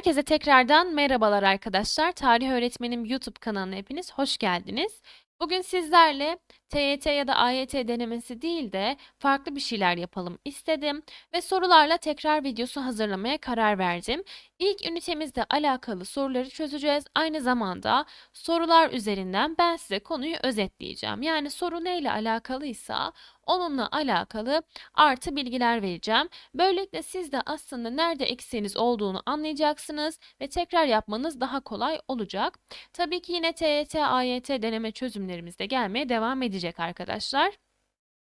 Herkese tekrardan merhabalar arkadaşlar. Tarih Öğretmenim YouTube kanalına hepiniz hoş geldiniz. Bugün sizlerle TYT ya da AYT denemesi değil de farklı bir şeyler yapalım istedim ve sorularla tekrar videosu hazırlamaya karar verdim. İlk ünitemizle alakalı soruları çözeceğiz. Aynı zamanda sorular üzerinden ben size konuyu özetleyeceğim. Yani soru neyle alakalıysa onunla alakalı artı bilgiler vereceğim. Böylelikle siz de aslında nerede eksiğiniz olduğunu anlayacaksınız ve tekrar yapmanız daha kolay olacak. Tabii ki yine TYT, AYT deneme çözümlerimiz de gelmeye devam edecek arkadaşlar.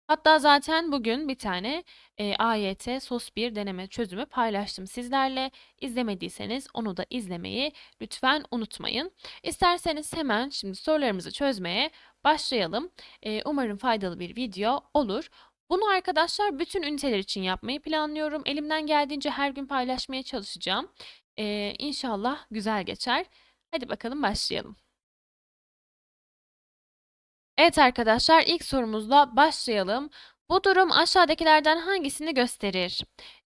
Hatta zaten bugün bir tane e, AYT SOS 1 deneme çözümü paylaştım sizlerle. İzlemediyseniz onu da izlemeyi lütfen unutmayın. İsterseniz hemen şimdi sorularımızı çözmeye başlayalım. E, umarım faydalı bir video olur. Bunu arkadaşlar bütün üniteler için yapmayı planlıyorum. Elimden geldiğince her gün paylaşmaya çalışacağım. E, inşallah güzel geçer. Hadi bakalım başlayalım. Evet arkadaşlar ilk sorumuzla başlayalım. Bu durum aşağıdakilerden hangisini gösterir?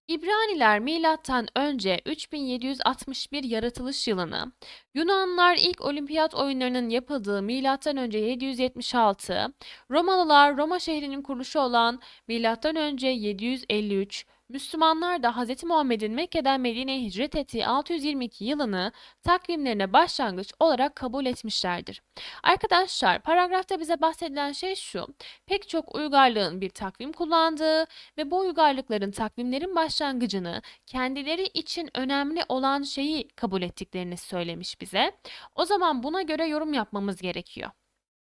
İbraniler milattan önce 3761 yaratılış yılını, Yunanlılar ilk olimpiyat oyunlarının yapıldığı milattan önce 776, Romalılar Roma şehrinin kuruluşu olan milattan önce 753, Müslümanlar da Hz. Muhammed'in Mekke'den Medine'ye hicret ettiği 622 yılını takvimlerine başlangıç olarak kabul etmişlerdir. Arkadaşlar paragrafta bize bahsedilen şey şu. Pek çok uygarlığın bir takvim kullandığı ve bu uygarlıkların takvimlerin başlangıcını kendileri için önemli olan şeyi kabul ettiklerini söylemiş bize. O zaman buna göre yorum yapmamız gerekiyor.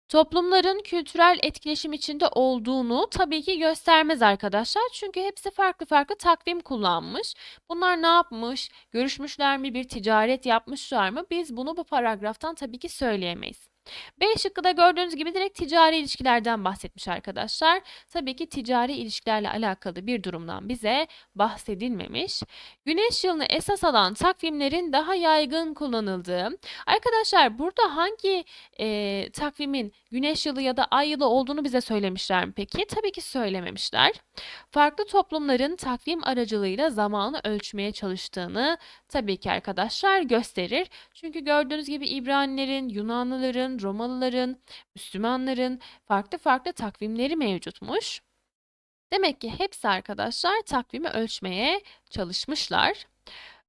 Toplumların kültürel etkileşim içinde olduğunu tabii ki göstermez arkadaşlar. Çünkü hepsi farklı farklı takvim kullanmış. Bunlar ne yapmış? Görüşmüşler mi? Bir ticaret yapmışlar mı? Biz bunu bu paragraftan tabii ki söyleyemeyiz. B şıkkıda gördüğünüz gibi direkt ticari ilişkilerden bahsetmiş arkadaşlar. Tabii ki ticari ilişkilerle alakalı bir durumdan bize bahsedilmemiş. Güneş yılını esas alan takvimlerin daha yaygın kullanıldığı. Arkadaşlar burada hangi e, takvimin güneş yılı ya da ay yılı olduğunu bize söylemişler mi peki? Tabii ki söylememişler. Farklı toplumların takvim aracılığıyla zamanı ölçmeye çalıştığını tabii ki arkadaşlar gösterir. Çünkü gördüğünüz gibi İbranilerin, Yunanlıların, Romalıların, Müslümanların farklı farklı takvimleri mevcutmuş. Demek ki hepsi arkadaşlar takvimi ölçmeye çalışmışlar.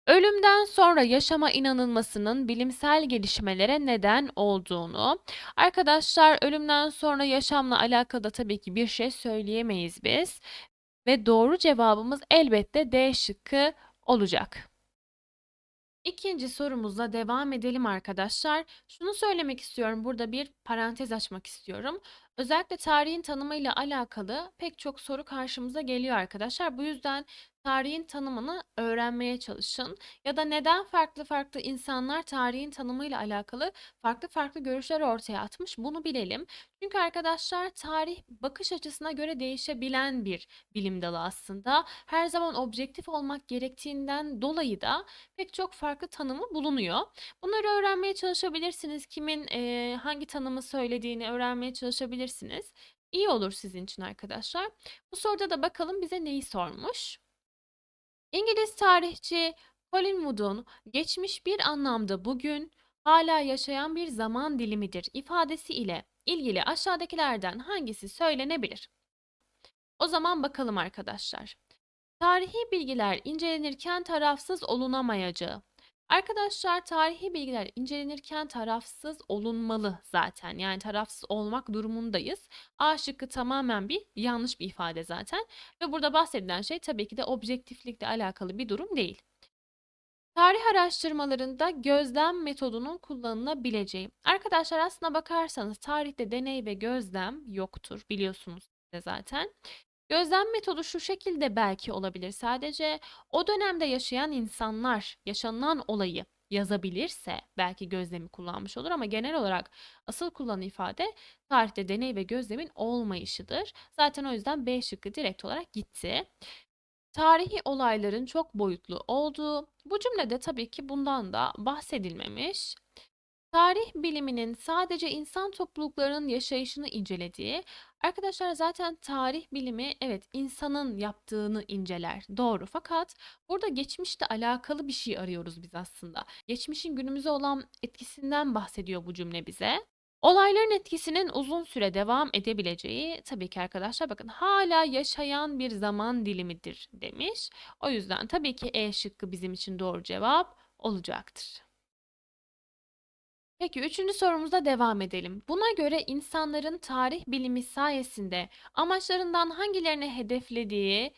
Ölümden sonra yaşama inanılmasının bilimsel gelişmelere neden olduğunu. Arkadaşlar ölümden sonra yaşamla alakalı tabii ki bir şey söyleyemeyiz biz. Ve doğru cevabımız elbette D şıkkı olacak. İkinci sorumuzla devam edelim arkadaşlar. Şunu söylemek istiyorum. Burada bir parantez açmak istiyorum. Özellikle tarihin tanımıyla alakalı pek çok soru karşımıza geliyor arkadaşlar. Bu yüzden tarihin tanımını öğrenmeye çalışın. Ya da neden farklı farklı insanlar tarihin tanımıyla alakalı farklı farklı görüşler ortaya atmış bunu bilelim. Çünkü arkadaşlar tarih bakış açısına göre değişebilen bir bilim dalı aslında. Her zaman objektif olmak gerektiğinden dolayı da pek çok farklı tanımı bulunuyor. Bunları öğrenmeye çalışabilirsiniz. Kimin e, hangi tanımı söylediğini öğrenmeye çalışabilirsiniz. İyi olur sizin için arkadaşlar. Bu soruda da bakalım bize neyi sormuş? İngiliz tarihçi Colin Wood'un geçmiş bir anlamda bugün hala yaşayan bir zaman dilimidir ifadesi ile ilgili aşağıdakilerden hangisi söylenebilir? O zaman bakalım arkadaşlar. Tarihi bilgiler incelenirken tarafsız olunamayacağı. Arkadaşlar tarihi bilgiler incelenirken tarafsız olunmalı zaten. Yani tarafsız olmak durumundayız. A şıkkı tamamen bir yanlış bir ifade zaten. Ve burada bahsedilen şey tabii ki de objektiflikle alakalı bir durum değil. Tarih araştırmalarında gözlem metodunun kullanılabileceği. Arkadaşlar aslına bakarsanız tarihte deney ve gözlem yoktur biliyorsunuz zaten. Gözlem metodu şu şekilde belki olabilir. Sadece o dönemde yaşayan insanlar yaşanılan olayı yazabilirse belki gözlemi kullanmış olur ama genel olarak asıl kullanılan ifade tarihte deney ve gözlemin olmayışıdır. Zaten o yüzden B şıkkı direkt olarak gitti. Tarihi olayların çok boyutlu olduğu. Bu cümlede tabii ki bundan da bahsedilmemiş. Tarih biliminin sadece insan topluluklarının yaşayışını incelediği, arkadaşlar zaten tarih bilimi evet insanın yaptığını inceler. Doğru. Fakat burada geçmişle alakalı bir şey arıyoruz biz aslında. Geçmişin günümüze olan etkisinden bahsediyor bu cümle bize. Olayların etkisinin uzun süre devam edebileceği tabii ki arkadaşlar bakın hala yaşayan bir zaman dilimidir demiş. O yüzden tabii ki E şıkkı bizim için doğru cevap olacaktır. Peki üçüncü sorumuzda devam edelim. Buna göre insanların tarih bilimi sayesinde amaçlarından hangilerini hedeflediği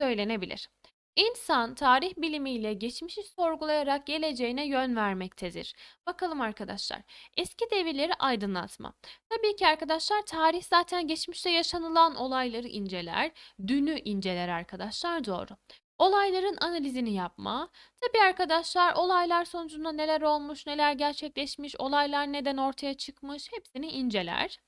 söylenebilir. İnsan tarih bilimiyle geçmişi sorgulayarak geleceğine yön vermektedir. Bakalım arkadaşlar. Eski devirleri aydınlatma. Tabii ki arkadaşlar tarih zaten geçmişte yaşanılan olayları inceler, dünü inceler arkadaşlar doğru. Olayların analizini yapma. Tabii arkadaşlar olaylar sonucunda neler olmuş, neler gerçekleşmiş, olaylar neden ortaya çıkmış hepsini inceler.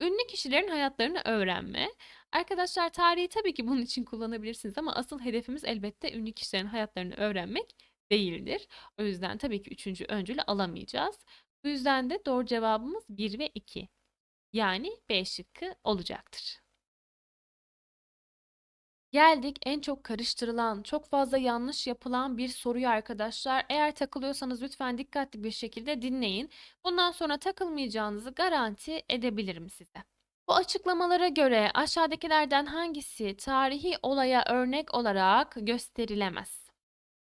Ünlü kişilerin hayatlarını öğrenme. Arkadaşlar tarihi tabii ki bunun için kullanabilirsiniz ama asıl hedefimiz elbette ünlü kişilerin hayatlarını öğrenmek değildir. O yüzden tabii ki üçüncü öncülü alamayacağız. Bu yüzden de doğru cevabımız 1 ve 2. Yani B şıkkı olacaktır. Geldik en çok karıştırılan, çok fazla yanlış yapılan bir soruya arkadaşlar. Eğer takılıyorsanız lütfen dikkatli bir şekilde dinleyin. Bundan sonra takılmayacağınızı garanti edebilirim size. Bu açıklamalara göre aşağıdakilerden hangisi tarihi olaya örnek olarak gösterilemez?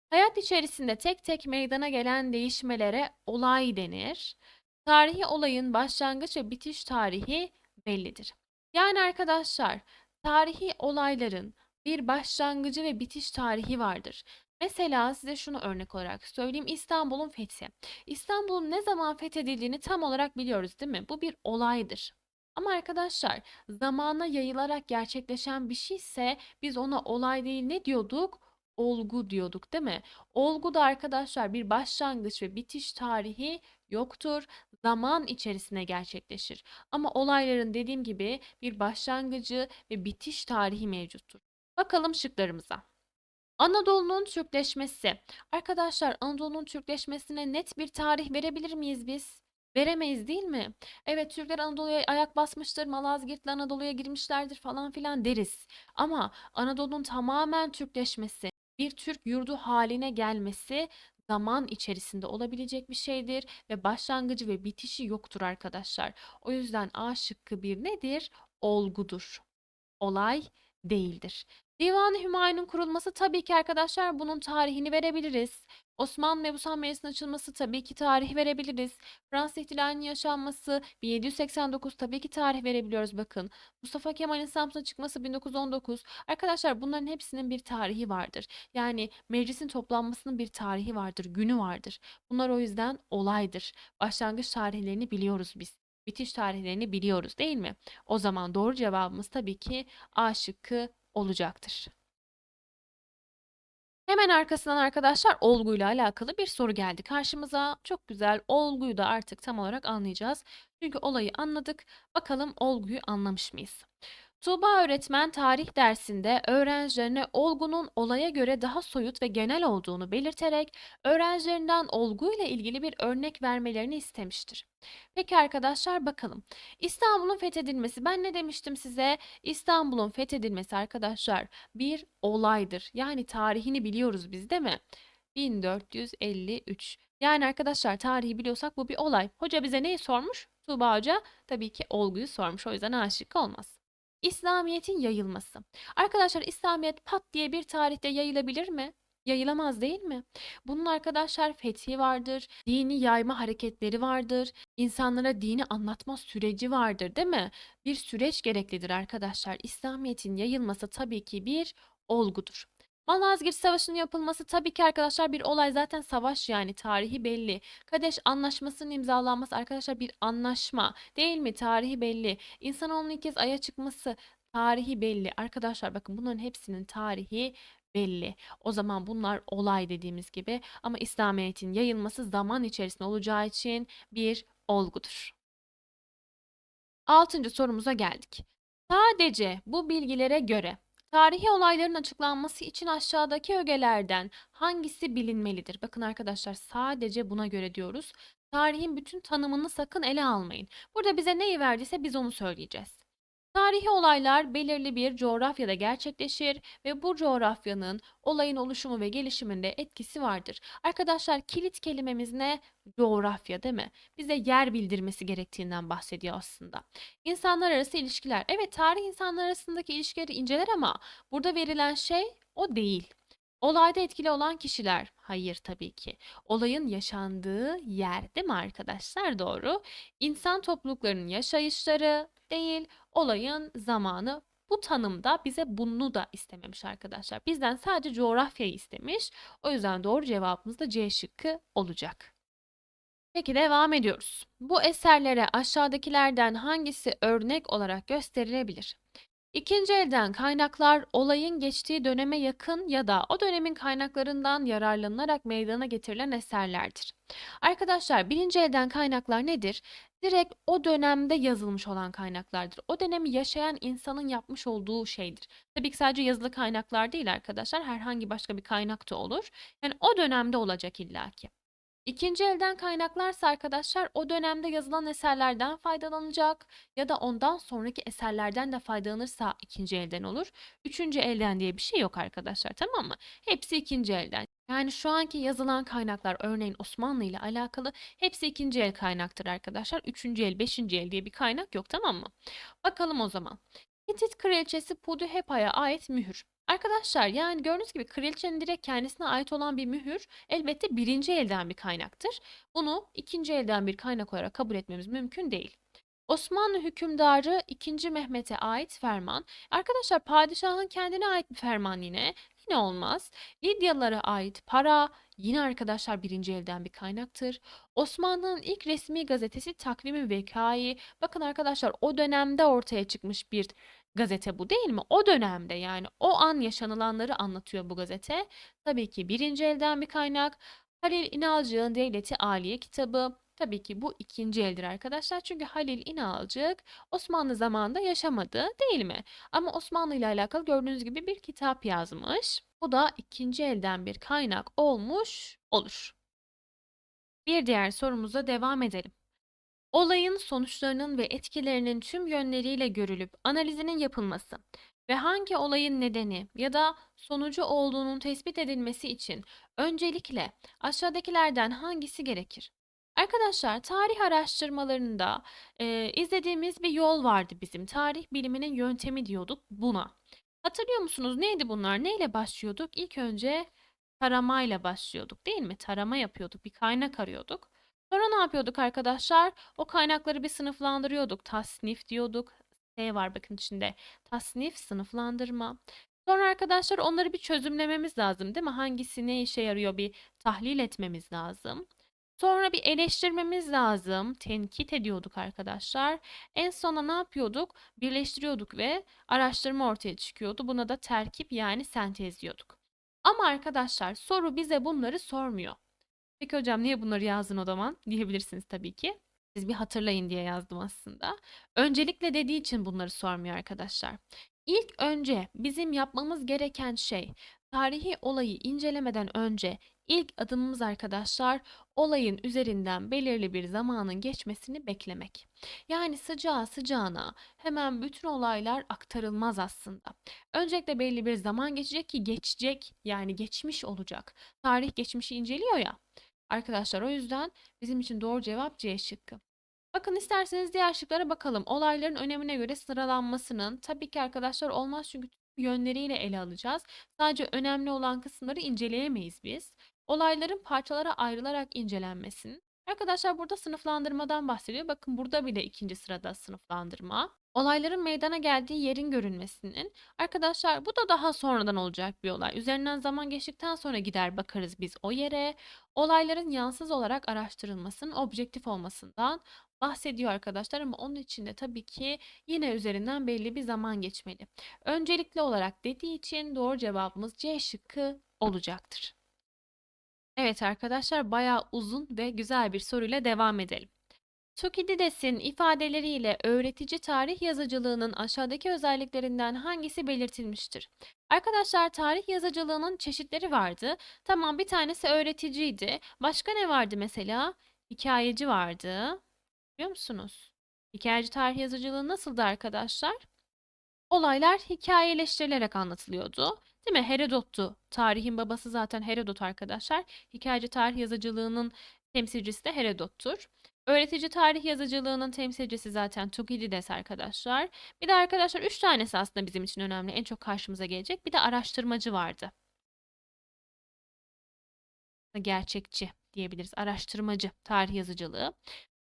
Hayat içerisinde tek tek meydana gelen değişmelere olay denir. Tarihi olayın başlangıç ve bitiş tarihi bellidir. Yani arkadaşlar, tarihi olayların bir başlangıcı ve bitiş tarihi vardır. Mesela size şunu örnek olarak söyleyeyim. İstanbul'un fethi. İstanbul'un ne zaman fethedildiğini tam olarak biliyoruz, değil mi? Bu bir olaydır. Ama arkadaşlar, zamana yayılarak gerçekleşen bir şeyse biz ona olay değil ne diyorduk? Olgu diyorduk, değil mi? Olgu da arkadaşlar bir başlangıç ve bitiş tarihi yoktur. Zaman içerisine gerçekleşir. Ama olayların dediğim gibi bir başlangıcı ve bitiş tarihi mevcuttur. Bakalım şıklarımıza. Anadolu'nun Türkleşmesi. Arkadaşlar Anadolu'nun Türkleşmesine net bir tarih verebilir miyiz biz? Veremeyiz değil mi? Evet Türkler Anadolu'ya ayak basmıştır, Malazgirt'le Anadolu'ya girmişlerdir falan filan deriz. Ama Anadolu'nun tamamen Türkleşmesi, bir Türk yurdu haline gelmesi zaman içerisinde olabilecek bir şeydir ve başlangıcı ve bitişi yoktur arkadaşlar. O yüzden A şıkkı bir nedir? Olgudur. Olay değildir. Divan-ı Hümayun'un kurulması tabii ki arkadaşlar bunun tarihini verebiliriz. Osmanlı Mebusan Meclisi'nin açılması tabii ki tarih verebiliriz. Fransız İhtilali'nin yaşanması 1789 tabii ki tarih verebiliyoruz bakın. Mustafa Kemal'in Samsun'a çıkması 1919. Arkadaşlar bunların hepsinin bir tarihi vardır. Yani meclisin toplanmasının bir tarihi vardır, günü vardır. Bunlar o yüzden olaydır. Başlangıç tarihlerini biliyoruz biz. Bitiş tarihlerini biliyoruz değil mi? O zaman doğru cevabımız tabii ki A şıkkı olacaktır. Hemen arkasından arkadaşlar olguyla alakalı bir soru geldi karşımıza. Çok güzel. Olguyu da artık tam olarak anlayacağız. Çünkü olayı anladık. Bakalım olguyu anlamış mıyız? Tuğba öğretmen tarih dersinde öğrencilerine olgunun olaya göre daha soyut ve genel olduğunu belirterek öğrencilerinden olgu ile ilgili bir örnek vermelerini istemiştir. Peki arkadaşlar bakalım. İstanbul'un fethedilmesi. Ben ne demiştim size? İstanbul'un fethedilmesi arkadaşlar bir olaydır. Yani tarihini biliyoruz biz değil mi? 1453. Yani arkadaşlar tarihi biliyorsak bu bir olay. Hoca bize neyi sormuş? Tuğba Hoca tabii ki olguyu sormuş. O yüzden aşık olmaz. İslamiyet'in yayılması. Arkadaşlar İslamiyet pat diye bir tarihte yayılabilir mi? Yayılamaz değil mi? Bunun arkadaşlar fethi vardır, dini yayma hareketleri vardır, insanlara dini anlatma süreci vardır, değil mi? Bir süreç gereklidir arkadaşlar. İslamiyet'in yayılması tabii ki bir olgudur. Malazgirt Savaşı'nın yapılması tabii ki arkadaşlar bir olay zaten savaş yani tarihi belli. Kadeş Anlaşması'nın imzalanması arkadaşlar bir anlaşma değil mi? Tarihi belli. İnsanoğlunun ilk kez Ay'a çıkması tarihi belli. Arkadaşlar bakın bunların hepsinin tarihi belli. O zaman bunlar olay dediğimiz gibi ama İslamiyet'in yayılması zaman içerisinde olacağı için bir olgudur. Altıncı sorumuza geldik. Sadece bu bilgilere göre tarihi olayların açıklanması için aşağıdaki ögelerden hangisi bilinmelidir? Bakın arkadaşlar sadece buna göre diyoruz. Tarihin bütün tanımını sakın ele almayın. Burada bize neyi verdiyse biz onu söyleyeceğiz. Tarihi olaylar belirli bir coğrafyada gerçekleşir ve bu coğrafyanın olayın oluşumu ve gelişiminde etkisi vardır. Arkadaşlar kilit kelimemiz ne? Coğrafya değil mi? Bize yer bildirmesi gerektiğinden bahsediyor aslında. İnsanlar arası ilişkiler. Evet tarih insanlar arasındaki ilişkileri inceler ama burada verilen şey o değil. Olayda etkili olan kişiler. Hayır tabii ki. Olayın yaşandığı yer değil mi arkadaşlar? Doğru. İnsan topluluklarının yaşayışları değil, olayın zamanı. Bu tanımda bize bunu da istememiş arkadaşlar. Bizden sadece coğrafyayı istemiş. O yüzden doğru cevabımız da C şıkkı olacak. Peki devam ediyoruz. Bu eserlere aşağıdakilerden hangisi örnek olarak gösterilebilir? İkinci elden kaynaklar olayın geçtiği döneme yakın ya da o dönemin kaynaklarından yararlanılarak meydana getirilen eserlerdir. Arkadaşlar birinci elden kaynaklar nedir? Direkt o dönemde yazılmış olan kaynaklardır. O dönemi yaşayan insanın yapmış olduğu şeydir. Tabii ki sadece yazılı kaynaklar değil arkadaşlar. Herhangi başka bir kaynak da olur. Yani o dönemde olacak illaki. İkinci elden kaynaklarsa arkadaşlar o dönemde yazılan eserlerden faydalanacak ya da ondan sonraki eserlerden de faydalanırsa ikinci elden olur. Üçüncü elden diye bir şey yok arkadaşlar tamam mı? Hepsi ikinci elden. Yani şu anki yazılan kaynaklar örneğin Osmanlı ile alakalı hepsi ikinci el kaynaktır arkadaşlar. Üçüncü el, beşinci el diye bir kaynak yok tamam mı? Bakalım o zaman. Hitit kraliçesi Puduhepa'ya ait mühür. Arkadaşlar yani gördüğünüz gibi kraliçenin direkt kendisine ait olan bir mühür elbette birinci elden bir kaynaktır. Bunu ikinci elden bir kaynak olarak kabul etmemiz mümkün değil. Osmanlı hükümdarı 2. Mehmet'e ait ferman. Arkadaşlar padişahın kendine ait bir ferman yine. Yine olmaz. Lidyalılara ait para yine arkadaşlar birinci elden bir kaynaktır. Osmanlı'nın ilk resmi gazetesi Takvim-i Vekai. Bakın arkadaşlar o dönemde ortaya çıkmış bir gazete bu değil mi? O dönemde yani o an yaşanılanları anlatıyor bu gazete. Tabii ki birinci elden bir kaynak. Halil İnalcık'ın Devleti Aliye kitabı. Tabii ki bu ikinci eldir arkadaşlar. Çünkü Halil İnalcık Osmanlı zamanında yaşamadı değil mi? Ama Osmanlı ile alakalı gördüğünüz gibi bir kitap yazmış. Bu da ikinci elden bir kaynak olmuş olur. Bir diğer sorumuza devam edelim. Olayın sonuçlarının ve etkilerinin tüm yönleriyle görülüp analizinin yapılması ve hangi olayın nedeni ya da sonucu olduğunun tespit edilmesi için öncelikle aşağıdakilerden hangisi gerekir? Arkadaşlar tarih araştırmalarında e, izlediğimiz bir yol vardı bizim. Tarih biliminin yöntemi diyorduk buna. Hatırlıyor musunuz neydi bunlar? Neyle başlıyorduk? İlk önce taramayla başlıyorduk değil mi? Tarama yapıyorduk, bir kaynak arıyorduk. Sonra ne yapıyorduk arkadaşlar? O kaynakları bir sınıflandırıyorduk. Tasnif diyorduk. S var bakın içinde. Tasnif, sınıflandırma. Sonra arkadaşlar onları bir çözümlememiz lazım değil mi? Hangisi ne işe yarıyor bir tahlil etmemiz lazım. Sonra bir eleştirmemiz lazım. Tenkit ediyorduk arkadaşlar. En sona ne yapıyorduk? Birleştiriyorduk ve araştırma ortaya çıkıyordu. Buna da terkip yani sentez diyorduk. Ama arkadaşlar soru bize bunları sormuyor. Peki hocam niye bunları yazdın o zaman? Diyebilirsiniz tabii ki. Siz bir hatırlayın diye yazdım aslında. Öncelikle dediği için bunları sormuyor arkadaşlar. İlk önce bizim yapmamız gereken şey tarihi olayı incelemeden önce ilk adımımız arkadaşlar olayın üzerinden belirli bir zamanın geçmesini beklemek. Yani sıcağı sıcağına hemen bütün olaylar aktarılmaz aslında. Öncelikle belli bir zaman geçecek ki geçecek yani geçmiş olacak. Tarih geçmişi inceliyor ya. Arkadaşlar o yüzden bizim için doğru cevap C şıkkı. Bakın isterseniz diğer şıklara bakalım. Olayların önemine göre sıralanmasının tabii ki arkadaşlar olmaz çünkü yönleriyle ele alacağız. Sadece önemli olan kısımları inceleyemeyiz biz. Olayların parçalara ayrılarak incelenmesinin. Arkadaşlar burada sınıflandırmadan bahsediyor. Bakın burada bile ikinci sırada sınıflandırma. Olayların meydana geldiği yerin görünmesinin. Arkadaşlar bu da daha sonradan olacak bir olay. Üzerinden zaman geçtikten sonra gider bakarız biz o yere. Olayların yansız olarak araştırılmasının objektif olmasından bahsediyor arkadaşlar ama onun için de tabii ki yine üzerinden belli bir zaman geçmeli. Öncelikli olarak dediği için doğru cevabımız C şıkkı olacaktır. Evet arkadaşlar bayağı uzun ve güzel bir soruyla devam edelim. Tukidides'in ifadeleriyle öğretici tarih yazıcılığının aşağıdaki özelliklerinden hangisi belirtilmiştir? Arkadaşlar tarih yazıcılığının çeşitleri vardı. Tamam bir tanesi öğreticiydi. Başka ne vardı mesela? hikayeci vardı. Biliyor musunuz? Hikayeci tarih yazıcılığı nasıldı arkadaşlar? Olaylar hikayeleştirilerek anlatılıyordu. Değil mi? Herodot'tu. Tarihin babası zaten Herodot arkadaşlar. Hikayeci tarih yazıcılığının temsilcisi de Herodot'tur. Öğretici tarih yazıcılığının temsilcisi zaten Tukidides arkadaşlar. Bir de arkadaşlar üç tanesi aslında bizim için önemli. En çok karşımıza gelecek. Bir de araştırmacı vardı. Gerçekçi diyebiliriz. Araştırmacı tarih yazıcılığı.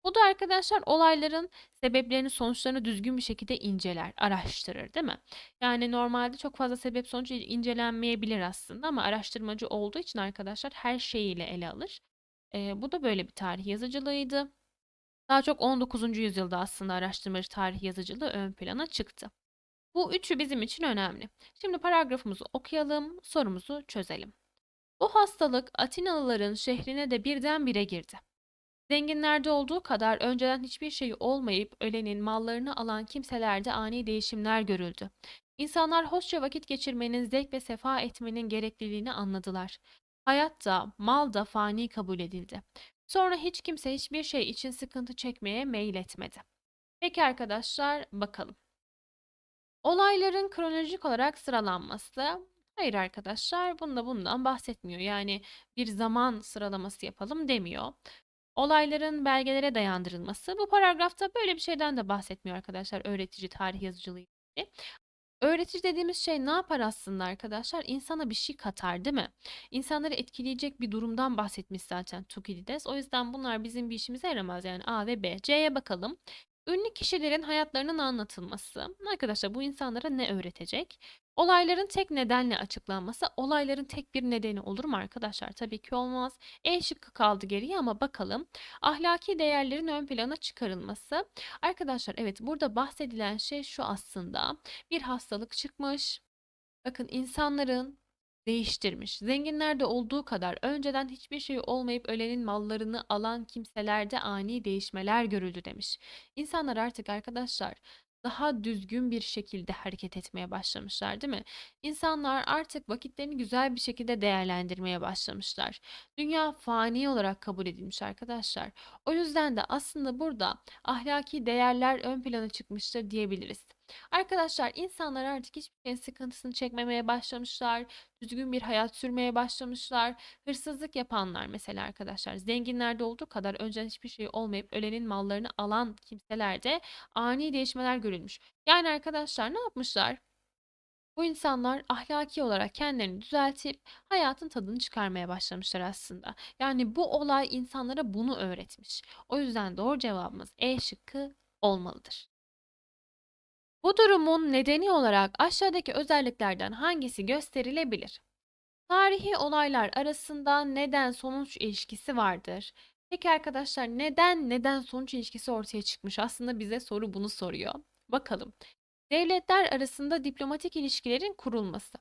Bu da arkadaşlar olayların sebeplerini, sonuçlarını düzgün bir şekilde inceler, araştırır, değil mi? Yani normalde çok fazla sebep sonuç incelenmeyebilir aslında ama araştırmacı olduğu için arkadaşlar her şeyiyle ele alır. Ee, bu da böyle bir tarih yazıcılığıydı. Daha çok 19. yüzyılda aslında araştırmacı tarih yazıcılığı ön plana çıktı. Bu üçü bizim için önemli. Şimdi paragrafımızı okuyalım, sorumuzu çözelim. Bu hastalık Atinalıların şehrine de birdenbire girdi. Zenginlerde olduğu kadar önceden hiçbir şey olmayıp ölenin mallarını alan kimselerde ani değişimler görüldü. İnsanlar hoşça vakit geçirmenin, zevk ve sefa etmenin gerekliliğini anladılar. Hayat da, mal da fani kabul edildi. Sonra hiç kimse hiçbir şey için sıkıntı çekmeye meyletmedi. Peki arkadaşlar bakalım. Olayların kronolojik olarak sıralanması. Hayır arkadaşlar bunda bundan bahsetmiyor. Yani bir zaman sıralaması yapalım demiyor. Olayların belgelere dayandırılması. Bu paragrafta böyle bir şeyden de bahsetmiyor arkadaşlar öğretici tarih yazıcılığı ilgili. Öğretici dediğimiz şey ne yapar aslında arkadaşlar? İnsana bir şey katar değil mi? İnsanları etkileyecek bir durumdan bahsetmiş zaten Tukidides. O yüzden bunlar bizim bir işimize yaramaz yani A ve B. C'ye bakalım. Ünlü kişilerin hayatlarının anlatılması. Arkadaşlar bu insanlara ne öğretecek? Olayların tek nedenle açıklanması. Olayların tek bir nedeni olur mu arkadaşlar? Tabii ki olmaz. E şıkkı kaldı geriye ama bakalım. Ahlaki değerlerin ön plana çıkarılması. Arkadaşlar evet burada bahsedilen şey şu aslında. Bir hastalık çıkmış. Bakın insanların değiştirmiş. Zenginlerde olduğu kadar önceden hiçbir şey olmayıp ölenin mallarını alan kimselerde ani değişmeler görüldü demiş. İnsanlar artık arkadaşlar daha düzgün bir şekilde hareket etmeye başlamışlar, değil mi? İnsanlar artık vakitlerini güzel bir şekilde değerlendirmeye başlamışlar. Dünya fani olarak kabul edilmiş arkadaşlar. O yüzden de aslında burada ahlaki değerler ön plana çıkmıştır diyebiliriz. Arkadaşlar insanlar artık hiçbir şeyin sıkıntısını çekmemeye başlamışlar. Düzgün bir hayat sürmeye başlamışlar. Hırsızlık yapanlar mesela arkadaşlar zenginlerde olduğu kadar önceden hiçbir şey olmayıp ölenin mallarını alan kimselerde ani değişmeler görülmüş. Yani arkadaşlar ne yapmışlar? Bu insanlar ahlaki olarak kendilerini düzeltip hayatın tadını çıkarmaya başlamışlar aslında. Yani bu olay insanlara bunu öğretmiş. O yüzden doğru cevabımız E şıkkı olmalıdır. Bu durumun nedeni olarak aşağıdaki özelliklerden hangisi gösterilebilir? Tarihi olaylar arasında neden-sonuç ilişkisi vardır. Peki arkadaşlar neden neden-sonuç ilişkisi ortaya çıkmış? Aslında bize soru bunu soruyor. Bakalım. Devletler arasında diplomatik ilişkilerin kurulması.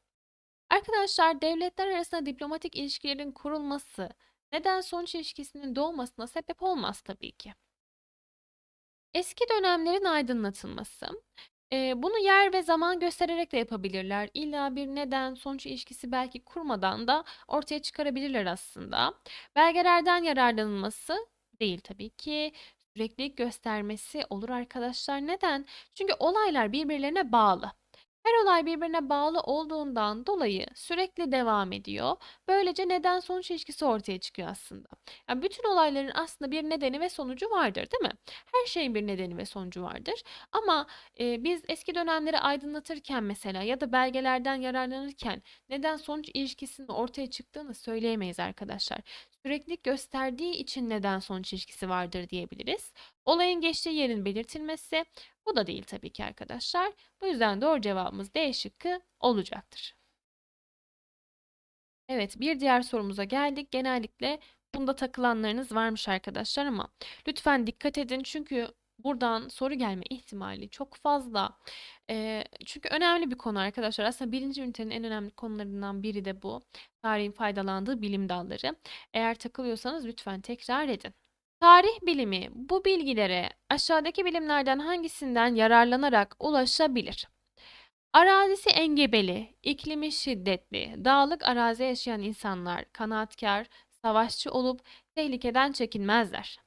Arkadaşlar devletler arasında diplomatik ilişkilerin kurulması neden-sonuç ilişkisinin doğmasına sebep olmaz tabii ki. Eski dönemlerin aydınlatılması. Eee, bunu yer ve zaman göstererek de yapabilirler. İlla bir neden sonuç ilişkisi belki kurmadan da ortaya çıkarabilirler aslında. Belgelerden yararlanılması değil tabii ki. Süreklilik göstermesi olur arkadaşlar. Neden? Çünkü olaylar birbirlerine bağlı. Her olay birbirine bağlı olduğundan dolayı sürekli devam ediyor. Böylece neden sonuç ilişkisi ortaya çıkıyor aslında. Yani bütün olayların aslında bir nedeni ve sonucu vardır, değil mi? Her şeyin bir nedeni ve sonucu vardır. Ama e, biz eski dönemleri aydınlatırken mesela ya da belgelerden yararlanırken neden sonuç ilişkisinin ortaya çıktığını söyleyemeyiz arkadaşlar. Süreklilik gösterdiği için neden sonuç ilişkisi vardır diyebiliriz. Olayın geçtiği yerin belirtilmesi bu da değil tabii ki arkadaşlar. Bu yüzden doğru cevabımız D şıkkı olacaktır. Evet bir diğer sorumuza geldik. Genellikle bunda takılanlarınız varmış arkadaşlar ama lütfen dikkat edin çünkü buradan soru gelme ihtimali çok fazla. Ee, çünkü önemli bir konu arkadaşlar. Aslında birinci ünitenin en önemli konularından biri de bu. Tarihin faydalandığı bilim dalları. Eğer takılıyorsanız lütfen tekrar edin. Tarih bilimi bu bilgilere aşağıdaki bilimlerden hangisinden yararlanarak ulaşabilir? Arazisi engebeli, iklimi şiddetli, dağlık arazi yaşayan insanlar kanaatkar, savaşçı olup tehlikeden çekinmezler.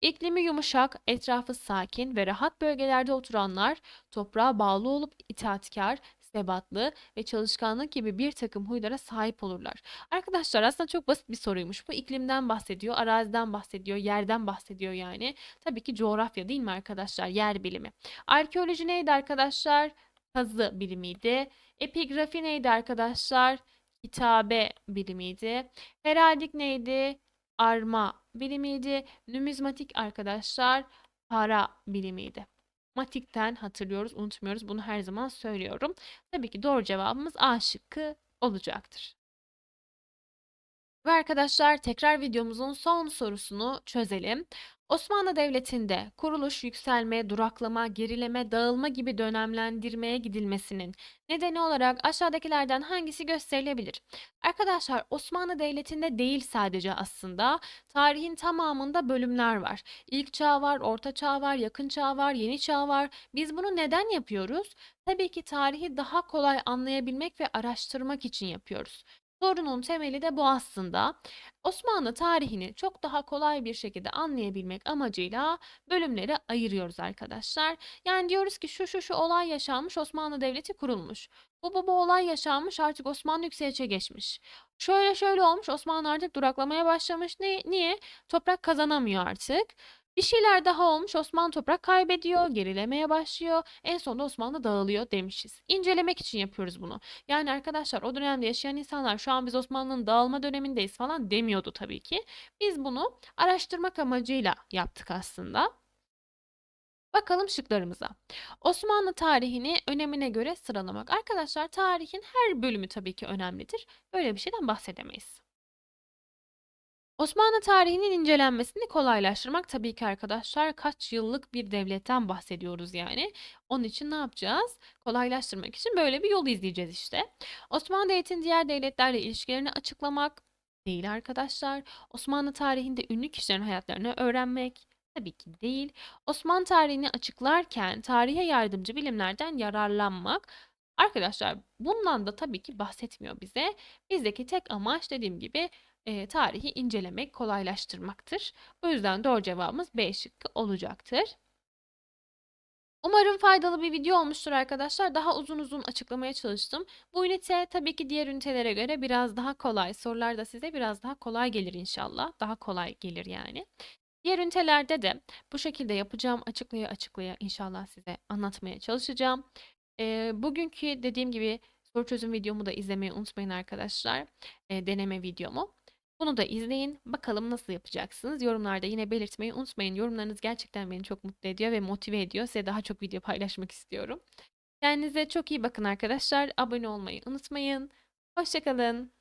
İklimi yumuşak, etrafı sakin ve rahat bölgelerde oturanlar toprağa bağlı olup itaatkar, sebatlı ve çalışkanlık gibi bir takım huylara sahip olurlar. Arkadaşlar aslında çok basit bir soruymuş. Bu iklimden bahsediyor, araziden bahsediyor, yerden bahsediyor yani. Tabii ki coğrafya değil mi arkadaşlar? Yer bilimi. Arkeoloji neydi arkadaşlar? Kazı bilimiydi. Epigrafi neydi arkadaşlar? Kitabe bilimiydi. Heraldik neydi? Arma bilimiydi. Numizmatik arkadaşlar para bilimiydi. Matikten hatırlıyoruz, unutmuyoruz. Bunu her zaman söylüyorum. Tabii ki doğru cevabımız A şıkkı olacaktır. Ve arkadaşlar tekrar videomuzun son sorusunu çözelim. Osmanlı Devleti'nde kuruluş, yükselme, duraklama, gerileme, dağılma gibi dönemlendirmeye gidilmesinin nedeni olarak aşağıdakilerden hangisi gösterilebilir? Arkadaşlar Osmanlı Devleti'nde değil sadece aslında tarihin tamamında bölümler var. İlk çağ var, orta çağ var, yakın çağ var, yeni çağ var. Biz bunu neden yapıyoruz? Tabii ki tarihi daha kolay anlayabilmek ve araştırmak için yapıyoruz. Sorunun temeli de bu aslında. Osmanlı tarihini çok daha kolay bir şekilde anlayabilmek amacıyla bölümlere ayırıyoruz arkadaşlar. Yani diyoruz ki şu şu şu olay yaşanmış Osmanlı Devleti kurulmuş. Bu bu bu olay yaşanmış artık Osmanlı yükselişe geçmiş. Şöyle şöyle olmuş Osmanlı artık duraklamaya başlamış. Ne, niye? Toprak kazanamıyor artık. Bir şeyler daha olmuş Osmanlı toprak kaybediyor, gerilemeye başlıyor. En sonunda Osmanlı dağılıyor demişiz. İncelemek için yapıyoruz bunu. Yani arkadaşlar o dönemde yaşayan insanlar şu an biz Osmanlı'nın dağılma dönemindeyiz falan demiyordu tabii ki. Biz bunu araştırmak amacıyla yaptık aslında. Bakalım şıklarımıza. Osmanlı tarihini önemine göre sıralamak. Arkadaşlar tarihin her bölümü tabii ki önemlidir. Böyle bir şeyden bahsedemeyiz. Osmanlı tarihinin incelenmesini kolaylaştırmak tabii ki arkadaşlar kaç yıllık bir devletten bahsediyoruz yani. Onun için ne yapacağız? Kolaylaştırmak için böyle bir yol izleyeceğiz işte. Osmanlı Devleti'nin diğer devletlerle ilişkilerini açıklamak değil arkadaşlar. Osmanlı tarihinde ünlü kişilerin hayatlarını öğrenmek tabii ki değil. Osmanlı tarihini açıklarken tarihe yardımcı bilimlerden yararlanmak Arkadaşlar bundan da tabii ki bahsetmiyor bize. Bizdeki tek amaç dediğim gibi e, tarihi incelemek, kolaylaştırmaktır. O yüzden doğru cevabımız B şıkkı olacaktır. Umarım faydalı bir video olmuştur arkadaşlar. Daha uzun uzun açıklamaya çalıştım. Bu ünite tabii ki diğer ünitelere göre biraz daha kolay. Sorular da size biraz daha kolay gelir inşallah. Daha kolay gelir yani. Diğer ünitelerde de bu şekilde yapacağım. Açıklaya açıklaya inşallah size anlatmaya çalışacağım. E, bugünkü dediğim gibi soru çözüm videomu da izlemeyi unutmayın arkadaşlar. E, deneme videomu. Bunu da izleyin. Bakalım nasıl yapacaksınız. Yorumlarda yine belirtmeyi unutmayın. Yorumlarınız gerçekten beni çok mutlu ediyor ve motive ediyor. Size daha çok video paylaşmak istiyorum. Kendinize çok iyi bakın arkadaşlar. Abone olmayı unutmayın. Hoşçakalın.